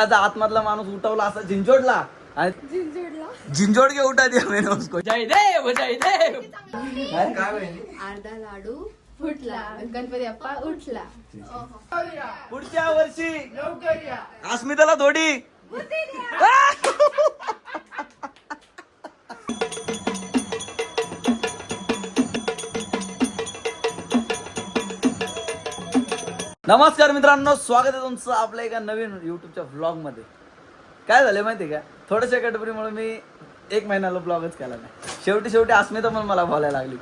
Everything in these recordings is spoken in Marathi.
आता आतमधला माणूस उठवला असा झिंजोडला. झिंजोड के उठा दिया मैंने उसको. जय देव जय देव. अर्धा लाडू फुटला. गणपती बाप्पा उठला. पुढच्या वर्षी. अस्मिताला थोडी नमस्कार मित्रांनो स्वागत आहे तुमचं आपल्या एका नवीन युट्यूबच्या ब्लॉगमध्ये काय झालं माहिती आहे का? थोड्याशा गडबडीमुळे मी एक महिन्याला ब्लॉगच केला नाही. शेवटी शेवटी अस्मिता पण मला बोलायला लागली.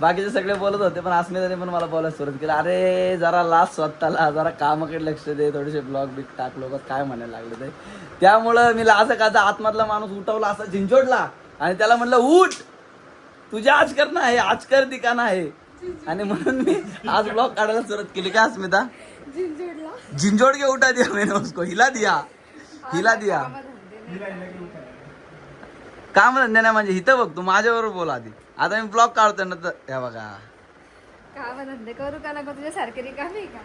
बाकीचे सगळे बोलत होते पण अस्मिताने पण मला बोलायला सुरुवात केली. अरे जरा लास्ट स्वतःला जरा कामाकडे लक्ष दे थोडेसे ब्लॉग बिग टाक लोक काय म्हणायला लागले ते. त्यामुळं मी असं का आतमधला माणूस उठवला असा झिंजोडला. आणि त्याला म्हणलं उठ! तुझ्या आज करणं आहे आज कर दिकाना आहे आणि म्हणून मी आज ब्लॉग काढायला सुरुवात केली. काय अस्मिता? झिंजोड के उठा दिया मैंने उसको. हिला दिया. हिला दिया. काम धंदे नाही म्हणजे हिथं बघ तू माझ्याबरोबर बोल आधी. आता मी ब्लॉग काढतोय ना तर हे बघा. काम धंदे करू का नको? तुझ्या सारखे रिकामी का?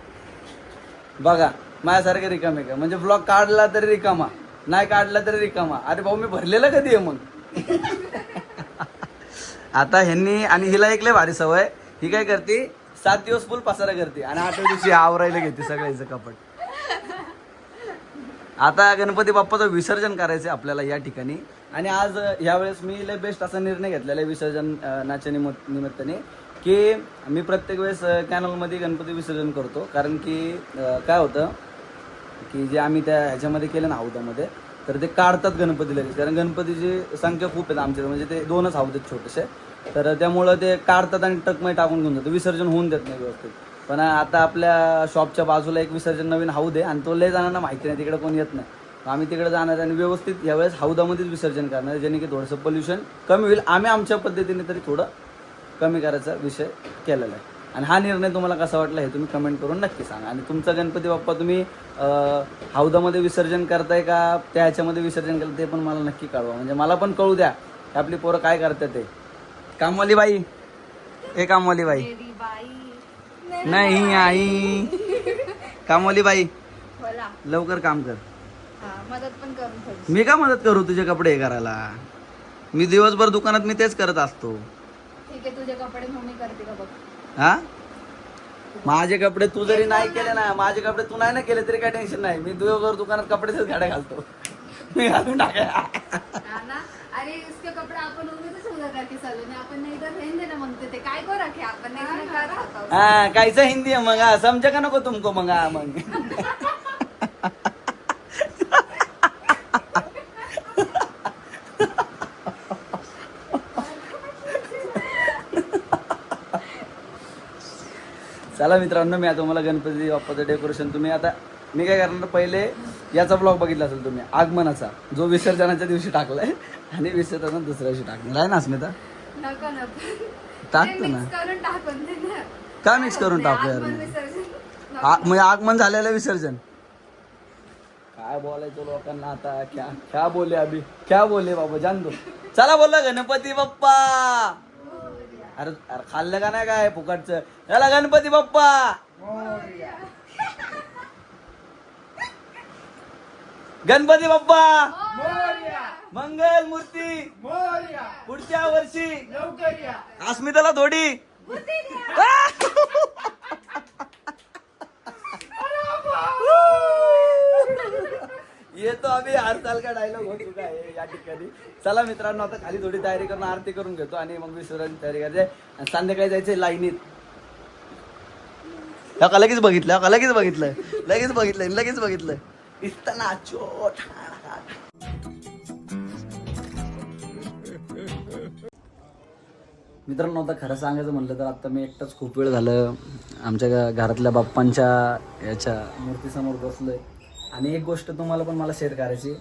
बघा माझ्यासारखं रिकाम का? म्हणजे ब्लॉग काढला तरी रिकामा. नाही काढला तरी रिकामा. अरे भाऊ मी भरलेलं कधी आहे मग? आता ह्यांनी आणि हिला एक लय भारी सवय. ही काय करते? सात दिवस फुल पसारा करते. आणि आठव्या दिवशी आवरायला घेते सगळ्याचं कपड आता गणपती बाप्पाचं विसर्जन करायचं आपल्याला या ठिकाणी. आणि आज यावेळेस मी लय बेस्ट असा निर्णय घेतलेला आहे विसर्जन नाच्या निमित्त निमित्ताने की मी प्रत्येक वेळेस कॅनलमध्ये गणपती विसर्जन करतो. कारण की काय होतं की जे आम्ही त्या ह्याच्यामध्ये केलं ना हौदामध्ये तर ते काढतात गणपती लगेच. कारण गणपतीची संख्या खूप आहेत आमच्या इथं. म्हणजे ते दोनच हौद आहेत छोटेसे. तर त्यामुळं ते काढतात आणि टकमय टाकून घेऊन जातं विसर्जन होऊन देत नाही व्यवस्थित. पण आता आपल्या शॉपच्या बाजूला एक विसर्जन नवीन हौद आहे आणि तो लय जणांना माहिती नाही. तिकडे कोण येत नाही. आम्ही तिकडे जाणार आणि व्यवस्थित यावेळेस हौदामध्येच विसर्जन करणार आहे, जेणे की थोडंसं पोल्युशन कमी होईल. आम्ही आमच्या पद्धतीने तरी थोडं कमी करायचा विषय केलेला आहे. आणि हा निर्णय तुम्हाला कसा वाटला हे तुम्ही कमेंट करून नक्की सांगा. आणि तुमचा गणपती बाप्पा तुम्ही हौदामध्ये विसर्जन करताय का? त्या ह्याच्यामध्ये विसर्जन केलं ते पण मला नक्की कळवा. म्हणजे मला पण कळू द्या की आपली पोरं काय करतात ते. कामवाली बाई ए कामवाली बाई नाही आई. कामवाली बाई लवकर काम कर. हा मदत पण मी का मदत करू तुझे कपडे हे करायला? मी दिवसभर दुकानात मी तेच करत असतो. ठीक आहे तुझे कपडे मम्मी करते का बघ. हा? माझे कपडे तू जरी नाही केले ना माझे कपडे तू नाही ना केले तरी काय टेन्शन नाही. मी दिवसभर दुकानात कपडेच गाड्या घालतो. मी घालून टाका ना? अरे इसके कपडे आपण हेंदे हा कायचं आहे मग. समजा का नको तुमको मग? मग. चला मित्रांनो मी आता तुम्हाला गणपती बाप्पाचं डेकोरेशन तुम्ही आता मी काय करणार पहिले याचा ब्लॉग बघितला असेल तुम्ही आगमनाचा जो विसर्जनाच्या दिवशी टाकलाय आणि विसर्जन दुसऱ्या दिवशी टाकणार आहे ना अस्मिता? टाकतो ना. mix करून टाकून दे ना. का मिक्स करून टाकू यार? म्हणजे आगमन झालेलं विसर्जन. काय बोलायचं लोकांना आता? क्या क्या बोले अभि क्या बोले बाबा जान दो. चला बोलला गणपती बाप्पा! अरे अरे खाल्लं का नाही काय फुकटचं? चला गणपती बाप्पा! गणपती बाप्पा! मंगल मूर्ती! पुढच्या वर्षी! अस्मिताला थोडी! येतो आम्ही हर साल का डायलॉग हो चुका आहे या ठिकाणी. चला मित्रांनो आता खाली थोडी तयारी करून आरती करून घेतो आणि मग विसर्जन तयारी करायची आणि संध्याकाळी जायचंय लाईनीत. हा का लगेच बघितलं? हा का लगेच बघितलं? लगेच बघितलं लगेच बघितलं. दिसताना चोट. मित्रांनो आता खरं सांगायचं म्हटलं तर आता मी एकटाच खूप वेळ झालं. आमच्या घरातल्या बाप्पांच्या याच्या मूर्तीसमोर बसलोय. आणि एक गोष्ट तुम्हाला पण मला शेअर करायची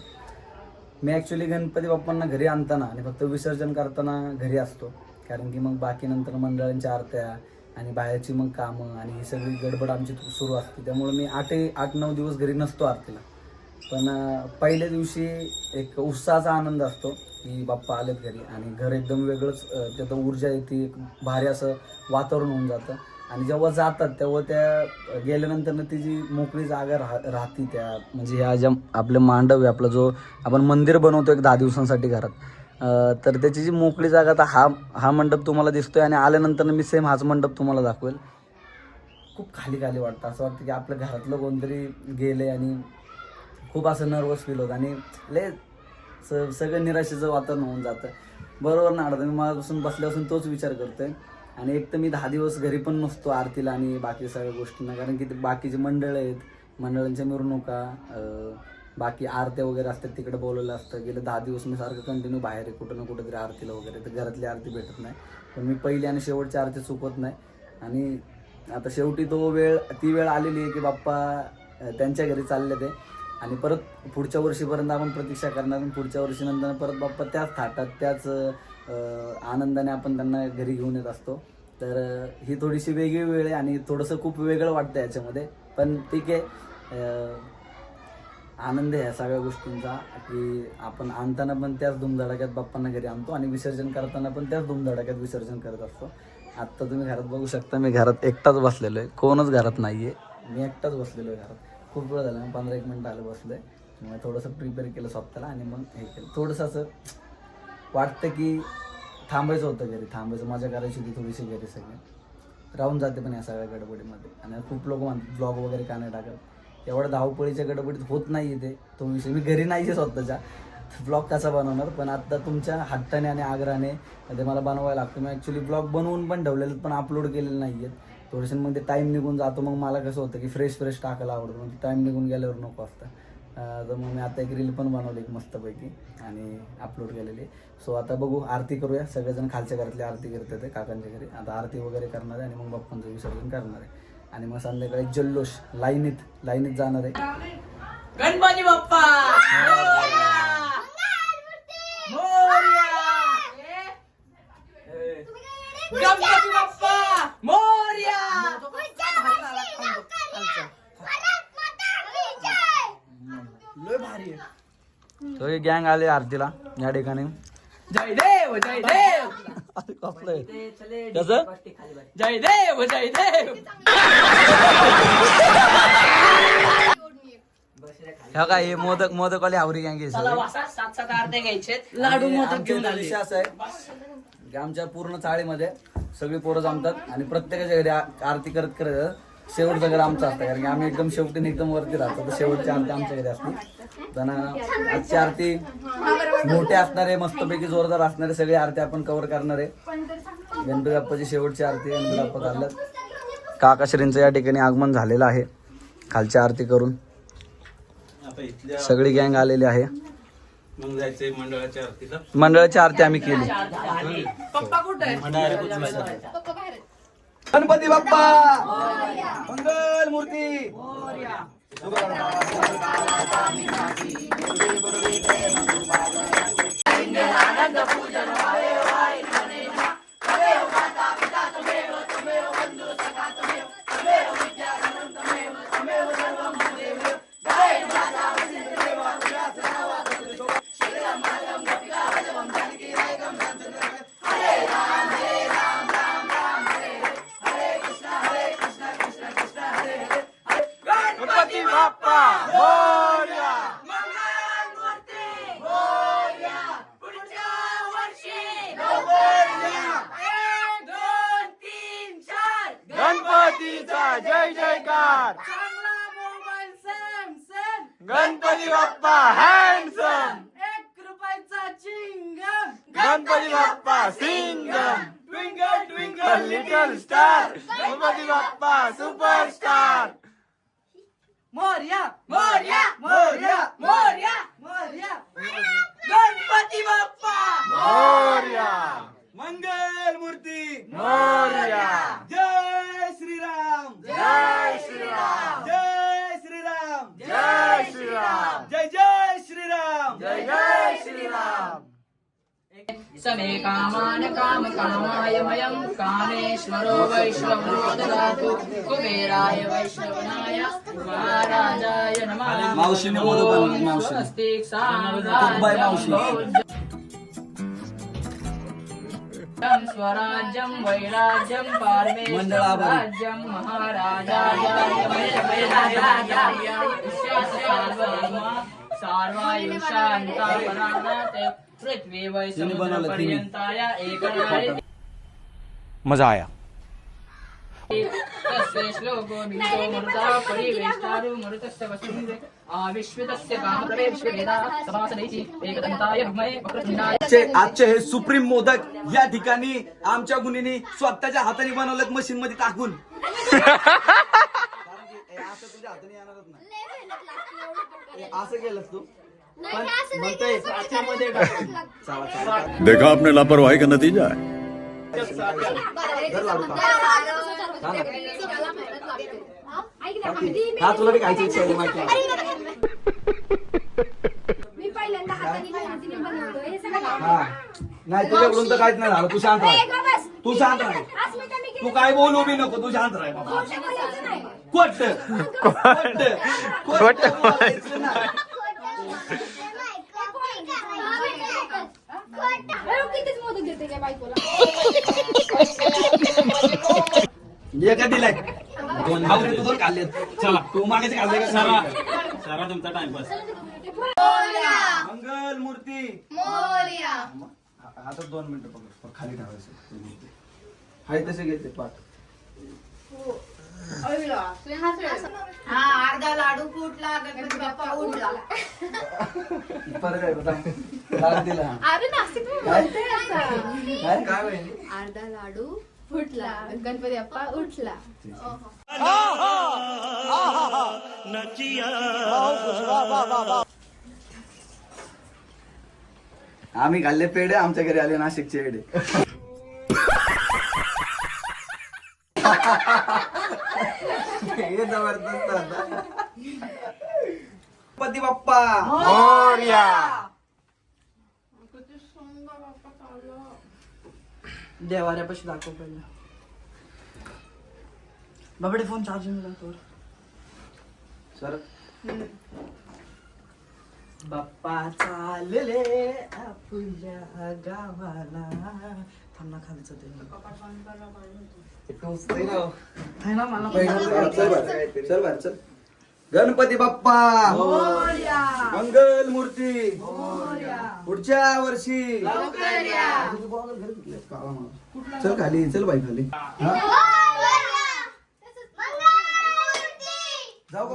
मी ॲक्च्युली गणपती बाप्पांना घरी आणताना आणि फक्त विसर्जन करताना घरी असतो. कारण की मग बाकी नंतर मंडळांच्या आरत्या आणि बाहेरची मग कामं आणि ही सगळी गडबड आमची सुरू असते. त्यामुळे मी आठही आठ नऊ दिवस घरी नसतो आरतीला. पण पहिल्या दिवशी एक उत्साहाचा आनंद असतो की बाप्पा आलेत घरी आणि घर एकदम वेगळंच त्याचं ऊर्जा येते एक भारी असं वातावरण होऊन जातं. आणि जेव्हा जातात तेव्हा त्या गेल्यानंतर ती जी मोकळी जागा राह राहते त्या म्हणजे ह्या ज्या आपलं मांडव आहे आपला जो आपण मंदिर बनवतो एक दहा दिवसांसाठी घरात तर त्याची जी मोकळी जागा आता हा हा मंडप तुम्हाला दिसतोय आणि आल्यानंतर मी सेम हाच मंडप तुम्हाला दाखवेल. खूप खाली खाली वाटतं. असं वाटतं की आपल्या घरातलं कोणतरी गेले आणि खूप असं नर्वस फील होतं आणि लय स सगळं निराशेचं वातावरण होऊन जातं. बरोबर ना अर्धा मी माझ्यापासून बसल्यापासून तोच विचार करतोय. आणि एक तर मी दहा दिवस घरी पण नसतो आरतीला आणि बाकी सगळ्या गोष्टींना. कारण की ते बाकीचे मंडळ आहेत. मंडळांच्या मिरवणुका बाकी आरत्या वगैरे असतात तिकडे बोलवलं असतं. गेलं दहा दिवस मी सारखं कंटिन्यू बाहेर आहे कुठं ना कुठं तरी आरतीला वगैरे. तर घरातली आरती भेटत नाही. पण मी पहिली आणि शेवटची आरती चुकवत नाही. आणि आता शेवटी तो वेळ ती वेळ आलेली आहे की बाप्पा त्यांच्या घरी चालले ते आणि परत पुढच्या वर्षीपर्यंत आपण प्रतीक्षा करणार आणि पुढच्या वर्षीनंतर परत बाप्पा त्याच थाटात त्याच आनंदाने आपण त्यांना घरी घेऊन येत असतो. तर ही थोडीशी वेगळी वेळ आहे आणि थोडंसं खूप वेगळं वाटतं याच्यामध्ये. पण ठीक आहे आनंद आहे सगळ्या गोष्टींचा की आपण आणताना पण त्याच धुमधडाक्यात बाप्पांना घरी आणतो आणि विसर्जन करताना पण त्याच धुमधडाक्यात विसर्जन करत असतो. आत्ता तुम्ही घरात बघू शकता मी घरात एकटाच बसलेलो आहे कोणच घरात नाही आहे मी एकटाच बसलेलो आहे घरात. खूप वेळ झाला पंधरा एक मिनटं आलं बसलो आहे मग थोडंसं प्रिपेअर केलं स्वतःला आणि मग हे केलं. थोडंसं असं वाटतं की थांबायचं होतं घरी थांबायचं मजा करायची होती थोडीशी घरी सगळी. राहून जाते पण या सगळ्या गडबडीमध्ये. आणि खूप लोक म्हणतात ब्लॉग वगैरे का नाही टाकत. एवढं धावपळीच्या गडबडीत होत नाही आहे ते. तो विषय मी घरी नाही आहे स्वतःच्या. ब्लॉग कसा बनवणार? पण आता तुमच्या हट्टाने आणि आग्रहाने ते मला बनवायला लागतं. मी ॲक्च्युली ब्लॉग बनवून पण ठेवलेले पण अपलोड केलेले नाही आहेत थोडेसे मग ते टाईम निघून जातो. मग मला कसं होतं की फ्रेश फ्रेश टाकायला आवडतं. मग टाईम निघून गेल्यावर नको असतं. तर मग मी आता एक रील पण बनवली एक मस्तपैकी आणि अपलोड केलेली. सो आता बघू आरती करूया. सगळेजण खालच्या घरातली आरती करते ते काकांच्या घरी. आता आरती वगैरे करणार आहे आणि मग बाप्पांचं विसर्जन करणार आहे. आणि मग संध्याकाळी जल्लोष लाईनीत लाईनीत जाणार आहे. गणपती बाप्पा गणपती बाप्पा मोर्या तो गँग आले आरतीला या ठिकाणी. जय देव जय देव अरे कसलंय कसं? जय देव जय देव ह्या काय हे मोदक मोदकवाले आवरी गँग आहे सगळे. सात सात अर्धे घ्यायचे. लाडू आणि मोदक आमच्या घेऊन इथं आले. विषय असा आहे. की आमच्या पूर्ण चाळीमध्ये सगळी पोरं जमतात आणि प्रत्येकाच्या घरी आ- आरती करत करत शेवट घर आमचं असतं कारण की आम्ही एकदम शेवटी एकदम वरती राहतो. तर शेवटची आरती आमच्या घरी असते. पण आजची आरती मोठे असणारे मस्तपैकी जोरदार असणारे सगळी आरती आपण कव्हर करणार आहे. गणपती बाप्पाची शेवटची आरती गणपती बाप्पा चालल्यात. काकाश्रींचं या ठिकाणी आगमन झालेलं आहे खालची आरती करून. सगळी गँग आलेली आहे. मंडळाच्या मंडळाची आरती आम्ही केली पप्पा कुठे पप्पा बाहेर आहेत. गणपती बाप्पा मंगल मूर्ती गणपती जयकार गणपती बाप्पा हँडसम एक रुपयाचा chewing gum Ganpati Bappa Singham twinkle twinkle little star Ganpati Bappa superstar Morya Morya Morya Morya Morya Ganpati Bappa Morya मंगल मूर्ती मोरया जय श्रीराम जय श्रीराम जय श्रीराम जय श्रीराम जय जय श्रीराम जय जय श्रीराम समे कामान काम कामाय मयं कामेश्वरो वैश्वरो ददातु कुबेराय वैष्णवनाय महाराजाय नमः। मावशीने मावशी. मावशी. साम्राज्यं स्वराज्यं वैराज्यं पार्वे राज्यं महाराजाय पृथ्वी वै मजा आया. तस्य श्लोको बिन्दो मरुतः परिवेष्टारु मरुतस्य वसुन्धे. आविश्वितस्य कामप्रवे विश्ववेदा सभासदैति एकदन्ताय भूमये वक्रतुण्डाय आजचे आजचे हे सुप्रीम मोदक या ठिकाणी आमच्या गुन्हेनी स्वतःच्या हाताने बनवलेत मशीन मध्ये टाकून. असं तुझ्या हाताने येणारच नाही. हे असं केलंस तू? देखा आपने लापरवाही का नतीजा है? तुला बी खायची इच्छा हे. हा नाही तुझ्याकडून तर काहीच नाही झालं. तू शांत राह. तू शांत राह. तू काय बोलू बी नको. तू शांत राह. बाबा कोट कोट कोट बोलायचं नाही. कितीच मोदक देते काय बायकोला एका दिलाय? दोन भावरे तू दोन चला तू मागे खाल्ले का? सारा. सारा. तुमचा टाइमपास मंगल मूर्ती. आता दोन मिनिटं पकड खाली ठेवायचं. हाय तसे घेते पाठ. हा अर्धा लाडू फुटला गणपती बाप्पा उडला परत आहे बघा. लाल दिला अरे नाशिक काय? म्हणते असं काय काय बहिणी? अर्धा लाडू फुटला गणपती बाप्पा उठला आम्ही खाल्ले पेढे आमच्या घरी आले नाशिकचे पेढे हे जबरदस्त होता. गणपती बाप्पा. देवाऱ्यापाशी दाखव पहिला. बाबडे फोन चार्जिंग लागतो सर. बाप्पा चालले आपल्या गावाला. थांबा खालचं ते. आहे ना मला चल बाहेर, चल बाहेर, चल गणपती बाप्पा! मंगल मूर्ती पुढच्या वर्षी! चल खाली चल बाई खाली? जाऊ का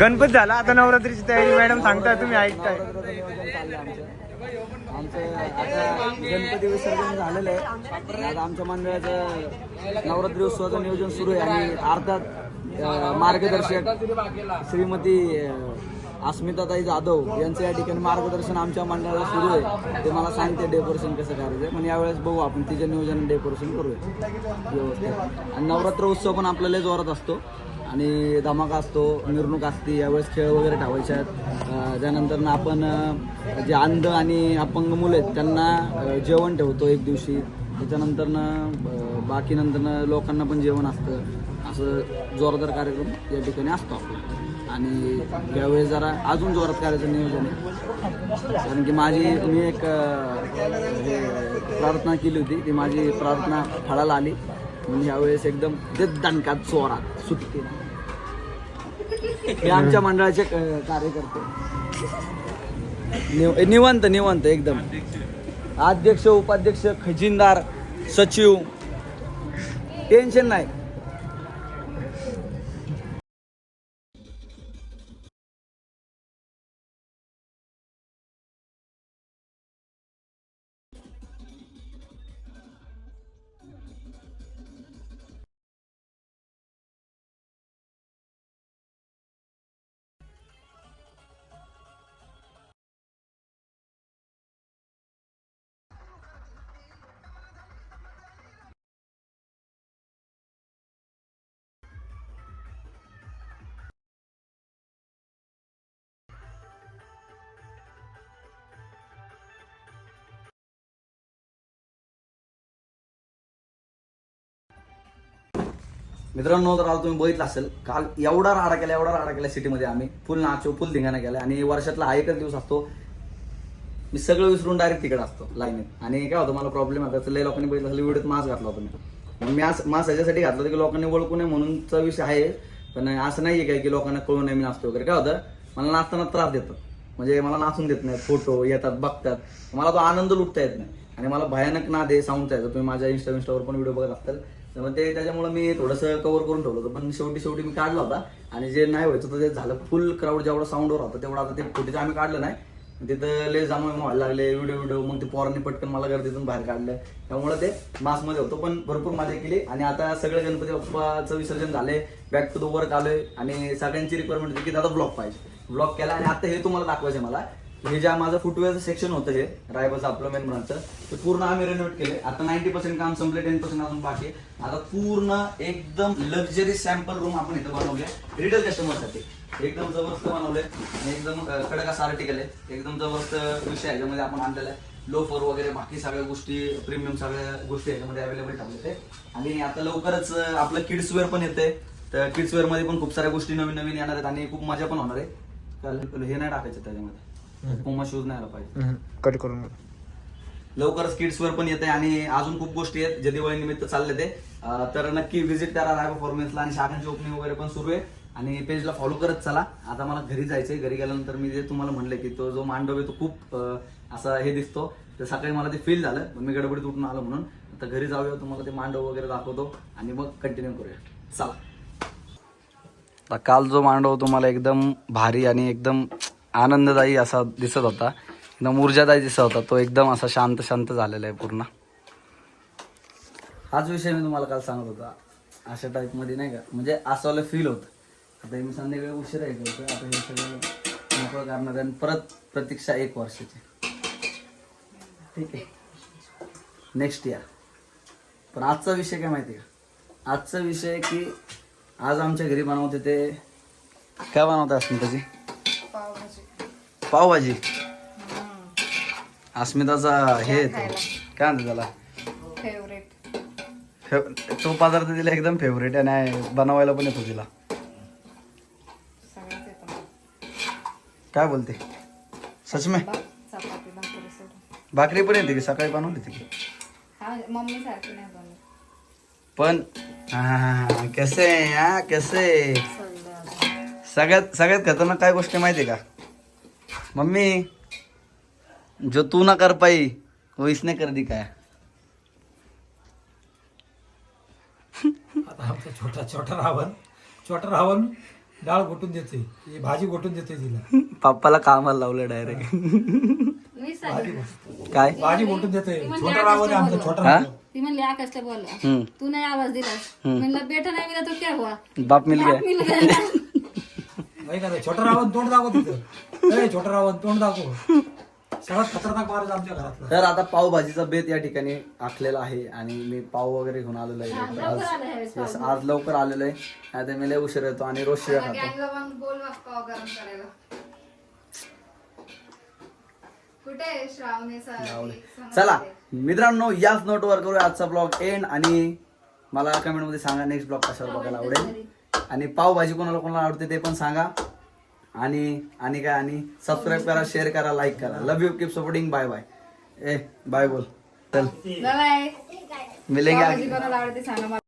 गणपत झाला. आता नवरात्रीची तयारी मॅडम सांगताय तुम्ही ऐकताय. आमचं आता गणपती विसर्जन झालेलं आहे. आता आमच्या मंडळाचं नवरात्री उत्सवाचं नियोजन सुरू आहे आणि अर्थात मार्गदर्शक श्रीमती अस्मिताताई जाधव यांचं या ठिकाणी मार्गदर्शन आमच्या मंडळाला सुरू आहे. ते मला सांगते डेकोरेशन कसं करायचं आहे. पण यावेळेस बघू आपण तिचं नियोजन डेकोरेशन करूया. व्यवस्थित. आणि नवरात्र उत्सव पण आपल्याला जोरात असतो. आणि धमाका असतो मिरवणूक असते यावेळेस खेळ वगैरे ठेवायचे आहेत. त्यानंतर आपण जे अंध आणि अपंग मुलं आहेत त्यांना जेवण ठेवतो एक दिवशी. त्याच्यानंतर बाकी नंतर लोकांना पण जेवण असतं. असं जोरदार कार्यक्रम या ठिकाणी असतो आपला. आणि यावेळेस जरा अजून जोरात करायचं नियोजन आहे. कारण की माझी मी एक प्रार्थना केली होती ती माझी प्रार्थना फळाला आली. म्हणून यावेळेस एकदम ते दणकात चोरात सुटते हे आमच्या मंडळाचे क- कार्यकर्ते. निव- निवंत निवंत एकदम. अध्यक्ष उपाध्यक्ष खजिनदार सचिव. टेन्शन नाही. मित्रांनो तर आज तुम्ही बघितलं असेल काल एवढा राडा केला एवढा राडा केला सिटीमध्ये आम्ही. फुल नाचो फुल धिंगाणा केला. आणि वर्षातला हा एकच दिवस असतो. मी सगळं विसरून डायरेक्ट तिकडे असतो लाईनीत आणि काय होतं मला प्रॉब्लेम आता लय लोकांनी बघितलं असेल व्हिडिओत मास्क घातला होता मी. मास्क मी मास्क याच्यासाठी घातलं होतं की लोकांनी ओळखू नये म्हणूनचा विषय आहे. पण असं नाही आहे काय की लोकांना कळू नये मी नाचतो वगैरे. काय होतं मला नाचताना त्रास देतात. म्हणजे मला नाचून देत नाही फोटो येतात बघतात. मला तो आनंद लुटता येत नाही. आणि मला भयानक नाद आहे साऊंडचा आहे. तुम्ही माझ्या इंस्टा इंस्टावर पण व्हिडिओ बघत असतात तर मग ते त्याच्यामुळे मी थोडंसं कव्हर करून ठेवलं होतं. पण शेवटी शेवटी मी काढला होता. आणि जे नाही व्हायचं तर ते झालं फुल क्राऊड जेवढं साऊंडवर होतं तेवढं आता ते फुटेज आम्ही काढलं नाही. तिथं लय जामं व्हायला लागले व्हिडिओ व्हिडिओ मग ते पोरांनी पटकन मला गर्दीतून बाहेर काढलं. त्यामुळे ते मासमध्ये होतो. पण भरपूर मजा केली. आणि आता सगळे गणपती बाप्पाचं विसर्जन झाले बॅक टू द वर्क आलोय. आणि सगळ्यांची रिक्वायरमेंट होती की दादा ब्लॉग पाहिजे. ब्लॉग केला आणि आता हे तुम्हाला दाखवायचं मला. हे ज्या माझं फुटवेअरचं सेक्शन होतं हे रायबरचं आपलं मेन ब्रांचचं ते पूर्ण आम्ही रेनोव्हेट केले आता नाईन्टी पर्सेंट काम संपले टेन पर्सेंट अजून बाकी आहे. आता पूर्ण एकदम लक्झरी सॅम्पल रूम आपण इथं बनवले. रिटेल कस्टमरसाठी एकदम जबरदस्त बनवले. आणि एकदम कडक असं आर्टिकल आहे. एकदम जबरदस्त विषय ह्याच्यामध्ये आपण आणलेला आहे. लोफर वगैरे बाकी सगळ्या गोष्टी प्रीमियम सगळ्या गोष्टी याच्यामध्ये अवेलेबल ठेवले ते आणि आता लवकरच आपलं किड्स वेअर पण येते तर किड्स पण खूप साऱ्या गोष्टी नवीन नवीन येणार आहेत आणि खूप मजा पण होणार आहे. हे नाही टाकायचं त्याच्यामध्ये. पुमा शूज नाही आला पाहिजे. कट करून लवकरच किड्स वर पण येते आणि अजून खूप गोष्टी आहेत जे दिवाळी निमित्त चालले ते. अं, तर नक्की व्हिजिट करा राय परफॉर्मन्सला आणि शाखांची ओपनिंग वगैरे पण सुरू आहे. आणि पेजला फॉलो करत चला. आता मला घरी जायचंय. घरी गेल्यानंतर मी जे तुम्हाला म्हणले की तो जो मांडव आहे तो खूप अं, असा हे दिसतो. तर सकाळी मला ते फील झालं. पण मी गडबडीत उठून आलो म्हणून. आता घरी जाऊया. तुम्हाला ते मांडव वगैरे दाखवतो. आणि मग कंटिन्यू करूया. चला. काल जो मांडव तुम्हाला एकदम भारी आणि एकदम आनंददायी असा दिसत होता. एकदम ऊर्जादायी दिसत होता. तो एकदम असा शांत शांत झालेला आहे पूर्ण. हाच विषय मी तुम्हाला काल सांगत होता. अशा टाईपमध्ये नाही का? म्हणजे असं फील होतं. आता मी संध्याकाळी उशीर आहे होतं आता हे सगळं मोकळं करणार आहे. आणि परत प्रतीक्षा एक वर्षाची. ठीक आहे. नेक्स्ट इयर पण आजचा विषय काय माहिती का? आजचा विषय की आज आमच्या घरी बनवते ते. काय बनवते त्याची पावभाजी. अस्मिताचा हे येतो. काय म्हणते त्याला? फेवरेट फेव- तो पदार्थ तिला एकदम फेवरेट आहे आणि बनवायला पण येतो तिला. सगळंच येतं काय बोलते? सच में चपाती भाकरी सोडून. भाकरी पण येते की? सकाळी बनवली होती की? हा मम्मी सारखी नाही बनवत. पण हा, कसे हा? कसे सगळ्यात सगळ्यात खतरनाक काय गोष्ट माहिती आहे का? मम्मी जो तू ना कर पाई वो इसने कर दी काय? आता आमचा छोटा छोटा रावण छोटा रावण डाळ घोटून देते ही भाजी घोटून देते तिला. पप्पाला कामाला लावलं डायरेक्ट मी सांगितलं काय? भाजी घोटून देते छोटा रावण आहे आमचा छोटा हा? रावण. ती म्हणली आकाशला बोलवा. हम्म. तू नाही आवाज़ दिलास. म्हणलं बेटा नाही मिला तो क्या हुआ? बाप मिल गया. मिल गया. नाही का नाही? छोटा रावण तोंड दाखव तिथं. ए, छोटा रावण तोंड दाखव. सगळ्यात खतरनाक महाराज आमच्या घरातला. तर आता पावभाजीचा बेत या ठिकाणी आखलेला आहे आणि मी पाव वगैरे घेऊन आलेलो आहे. लवकर आलं ह्यावेळेस आज yes, आज लवकर आलेलो आहे. आता मी लय उशीर येतो आणि रोज शिव्या खातो. गँगला मग बोल मग पाव गरम करायला. कुठे आहे श्रावणी सर चला मित्रांनो याच नोटवर करूया आजचा ब्लॉग एंड आणि मला कमेंटमध्ये सांगा नेक्स्ट ब्लॉग कशावर बघायला आवडेल. आणि पावभाजी कोणाला कोणाला आवडते ते पण सांगा. आणि आणि काय आणि सबस्क्राईब करा शेअर करा लाईक करा. Love you keep supporting bye bye A bye बोल. चल. मिलेंगे आवडते सांगा